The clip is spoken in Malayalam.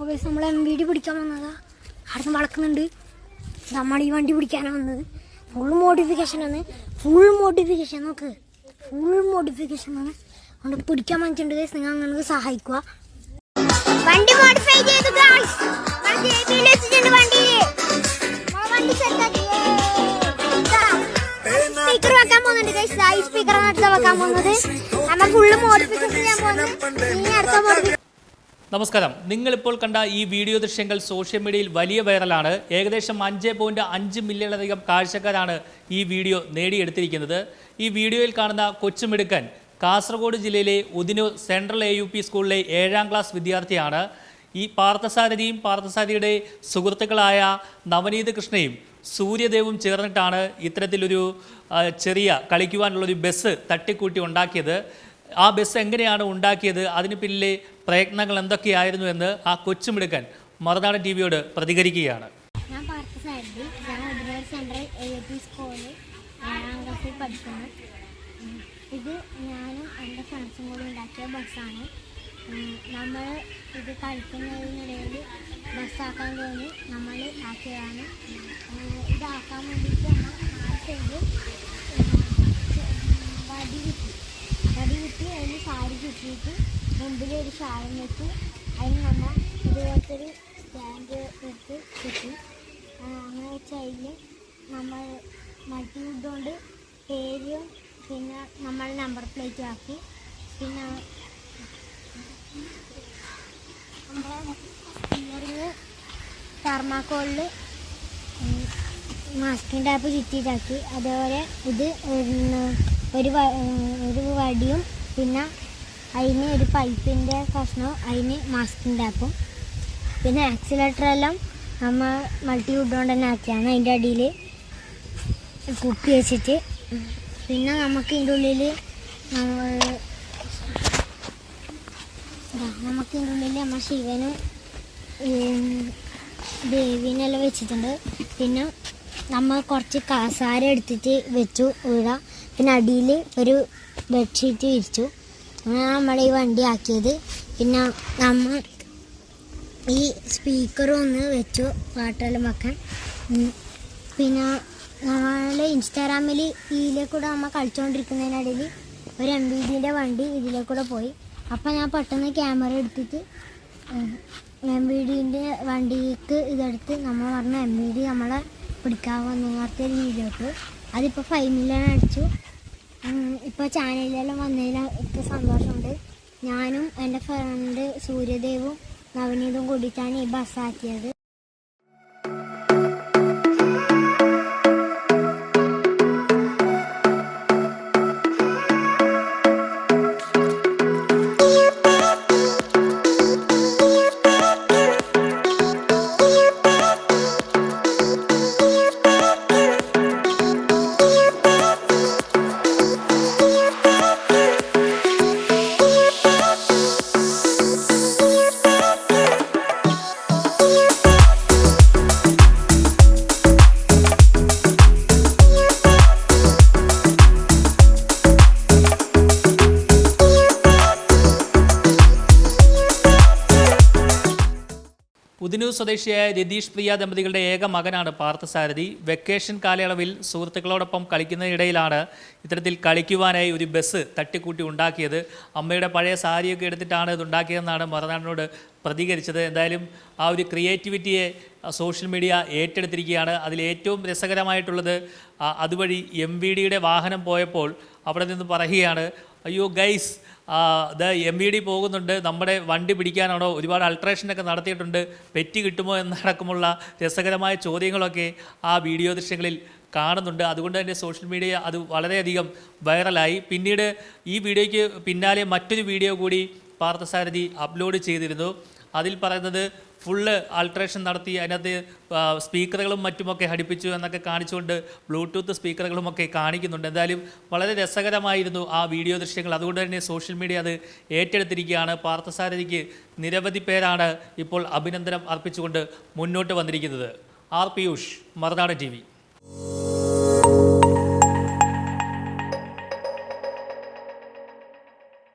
ഓക്കെ നമ്മൾ എം വി ഡി പിടിക്കാൻ വന്നതാ. അവിടെ നിന്ന് വളക്കുന്നുണ്ട്. നമ്മൾ ഈ വണ്ടി പിടിക്കാനാണ് വന്നത്. ഫുൾ മോഡിഫിക്കേഷൻ ആണ്. ഫുൾ മോഡിഫിക്കേഷൻ നോക്ക്. ഫുൾ മോഡിഫിക്കേഷൻ ആണ്. അതുകൊണ്ട് പിടിക്കാൻ guys. നിങ്ങൾ അങ്ങനെ സഹായിക്കുക വണ്ടി മോഡിഫൈ ചെയ്തു സ്പീക്കർ വെക്കാൻ സ്പീക്കറാണ് അടുത്ത വെക്കാൻ പോകുന്നത്. നമ്മൾ ഫുള്ള് മോഡിഫിക്കേഷൻ ഞാൻ പോകുന്നത്. ഇനി അടുത്ത മോഡിഫിക്കേഷൻ നമസ്കാരം. നിങ്ങളിപ്പോൾ കണ്ട ഈ വീഡിയോ ദൃശ്യങ്ങൾ സോഷ്യൽ മീഡിയയിൽ വലിയ വൈറലാണ്. ഏകദേശം അഞ്ച് പോയിന്റ് അഞ്ച് മില്യണിലധികം കാഴ്ചക്കാരാണ് ഈ വീഡിയോ നേടിയെടുത്തിരിക്കുന്നത്. ഈ വീഡിയോയിൽ കാണുന്ന കൊച്ചുമിടുക്കൻ കാസർഗോഡ് ജില്ലയിലെ Udinur central A U P സ്കൂളിലെ ഏഴാം ക്ലാസ് വിദ്യാർത്ഥിയാണ്. ഈ പാർത്ഥസാരഥിയും പാർത്ഥസാരഥിയുടെ സുഹൃത്തുക്കളായ നവനീത് കൃഷ്ണയും സൂര്യദേവും ചേർന്നിട്ടാണ് ഇത്തരത്തിലൊരു ചെറിയ കളിക്കുവാനുള്ളൊരു ബസ് തട്ടിക്കൂട്ടി ഉണ്ടാക്കിയത്. ആ ബസ് എങ്ങനെയാണ് ഉണ്ടാക്കിയത്? അതിന് പിന്നിലെ പ്രയത്നങ്ങൾ എന്തൊക്കെയായിരുന്നു എന്ന് ആ കൊച്ചുമിടുക്കൻ മറുനാടൻ ടി വിയോട് പ്രതികരിക്കുകയാണ്. ഞാൻ ഞാൻ പഠിക്കുന്നു. ഇത് ഞാനും എന്റെ ഫ്രണ്ട്സും കൂടി ഉണ്ടാക്കിയ ബസ്സാണ്. നമ്മൾ ഇത് കളിക്കുന്നതിനിടയിൽ ബസ്സാക്കാൻ തോന്നി നമ്മൾ ആക്കിയതാണ്. ഇതാക്കാൻ വേണ്ടിയിട്ട് നമ്മൾ ആ സൈഡ് വടി കിട്ടി വടി കിട്ടി അതിന് ചുറ്റിയിട്ട് മുമ്പിൽ ഒരു സാധനം വെച്ച് അതിന് നമ്മൾ ഇതുപോലത്തെ ഒരു സ്റ്റാൻഡ് എടുത്ത് കിട്ടി അങ്ങനെ അതിൽ നമ്മൾ മൾട്ടിവുഡ് കൊണ്ട് പേരും പിന്നെ നമ്മൾ നമ്പർ പ്ലേറ്റും ആക്കി. പിന്നെ നമ്മുടെ സ്റ്റിയറിങ് ടാപ്പ് ചുറ്റിയിട്ടാക്കി അതേപോലെ ഇത് ഒരു ഒരു വടിയും പിന്നെ അതിന് ഒരു പൈപ്പിന്റെ പ്രശ്നം അതിന് മാസ്ക് ഉണ്ടാക്കും പിന്നെ ആക്സിലേറ്റർ എല്ലാം നമ്മൾ മൾട്ടി വുഡ് കൊണ്ട് തന്നെ ആക്കിയാണ് അതിന്റെ അടിയിൽ കുപ്പി വെച്ചിട്ട്. പിന്നെ നമുക്ക് ഇതിന്റെ ഉള്ളിൽ നമ്മൾ നമുക്ക് ഇതിന്റെ ഉള്ളിൽ നമ്മൾ ശിവനും ദേവീനെല്ലാം വെച്ചിട്ടുണ്ട്. പിന്നെ നമ്മൾ കുറച്ച് കാസാര എടുത്തിട്ട് വെച്ചു വീഴാം പിന്നെ അടിയിൽ ഒരു ബെഡ്ഷീറ്റ് വിരിച്ചു. അങ്ങനെ നമ്മൾ ഈ വണ്ടി ആക്കിയത് പിന്നെ നമ്മൾ ഈ സ്പീക്കറും ഒന്ന് വെച്ചു പാട്ടെല്ലാം വെക്കാൻ. പിന്നെ നമ്മൾ ഇൻസ്റ്റാഗ്രാമിൽ ഇതിലെ കൂടെ നമ്മൾ കളിച്ചുകൊണ്ടിരിക്കുന്നതിനിടയിൽ ഒരു എം ബി ഡിന്റെ വണ്ടി ഇതിലെ കൂടെ പോയി. അപ്പം ഞാൻ പെട്ടെന്ന് ക്യാമറ എടുത്തിട്ട് എം ബി ഡിന്റെ വണ്ടിക്ക് ഇതെടുത്ത് നമ്മൾ പറഞ്ഞ എം ബി ഡി നമ്മളെ പിടിക്കാൻ നേരത്തെ ഒരു വീഡിയോ അതിപ്പോൾ ഫൈവ് മില്യൺ അടിച്ചു. ഇപ്പോൾ ചാനലിലെല്ലാം വന്നതിൽ എനിക്ക് സന്തോഷമുണ്ട്. ഞാനും എന്റെ ഫ്രണ്ട് സൂര്യദേവും നവനീതും കൂടിയിട്ടാണ് ഈ ബസ്സാക്കിയത് ഉദിനൂർ സ്വദേശിയായ രതീഷ് പ്രിയ ദമ്പതികളുടെ ഏക മകനാണ് പാർത്ഥസാരഥി. വെക്കേഷൻ കാലയളവിൽ സുഹൃത്തുക്കളോടൊപ്പം കളിക്കുന്നതിനിടയിലാണ് ഇത്തരത്തിൽ കളിക്കുവാനായി ഒരു ബസ് തട്ടിക്കൂട്ടി ഉണ്ടാക്കിയത്. അമ്മയുടെ പഴയ സാരിയൊക്കെ എടുത്തിട്ടാണ് ഇത് ഉണ്ടാക്കിയതെന്നാണ് മറുനാടിനോട് പ്രതികരിച്ചത്. എന്തായാലും ആ ഒരു ക്രിയേറ്റിവിറ്റിയെ സോഷ്യൽ മീഡിയ ഏറ്റെടുത്തിരിക്കുകയാണ്. അതിൽ ഏറ്റവും രസകരമായിട്ടുള്ളത് അതുവഴി എം വി ഡിയുടെ വാഹനം പോയപ്പോൾ അവിടെ നിന്ന് പറയുകയാണ് അയ്യോ ഗൈസ് ഇത് എം വി ഡി പോകുന്നുണ്ട്. നമ്മുടെ വണ്ടി പിടിക്കാനാണോ? ഒരുപാട് അൾട്രേഷനൊക്കെ നടത്തിയിട്ടുണ്ട്. പെറ്റി കിട്ടുമോ എന്നടക്കമുള്ള രസകരമായ ചോദ്യങ്ങളൊക്കെ ആ വീഡിയോ ദൃശ്യങ്ങളിൽ കാണുന്നുണ്ട്. അതുകൊണ്ട് തന്നെ സോഷ്യൽ മീഡിയ അത് വളരെയധികം വൈറലായി. പിന്നീട് ഈ വീഡിയോയ്ക്ക് പിന്നാലെ മറ്റൊരു വീഡിയോ കൂടി പാർത്ഥസാരഥി അപ്ലോഡ് ചെയ്തിരുന്നു. അതിൽ പറയുന്നത് ഫുള്ള് ആൾട്രേഷൻ നടത്തി അതിനകത്ത് സ്പീക്കറുകളും മറ്റുമൊക്കെ ഘടിപ്പിച്ചു എന്നൊക്കെ കാണിച്ചുകൊണ്ട് ബ്ലൂടൂത്ത് സ്പീക്കറുകളുമൊക്കെ കാണിക്കുന്നുണ്ട്. എന്തായാലും വളരെ രസകരമായിരുന്നു ആ വീഡിയോ ദൃശ്യങ്ങൾ. അതുകൊണ്ട് തന്നെ സോഷ്യൽ മീഡിയ അത് ഏറ്റെടുത്തിരിക്കുകയാണ്. പാർത്ഥസാരഥിക്ക് നിരവധി പേരാണ് ഇപ്പോൾ അഭിനന്ദനം അർപ്പിച്ചുകൊണ്ട് മുന്നോട്ട് വന്നിരിക്കുന്നത്. ആർ. പിയൂഷ് മറുനാട് ടി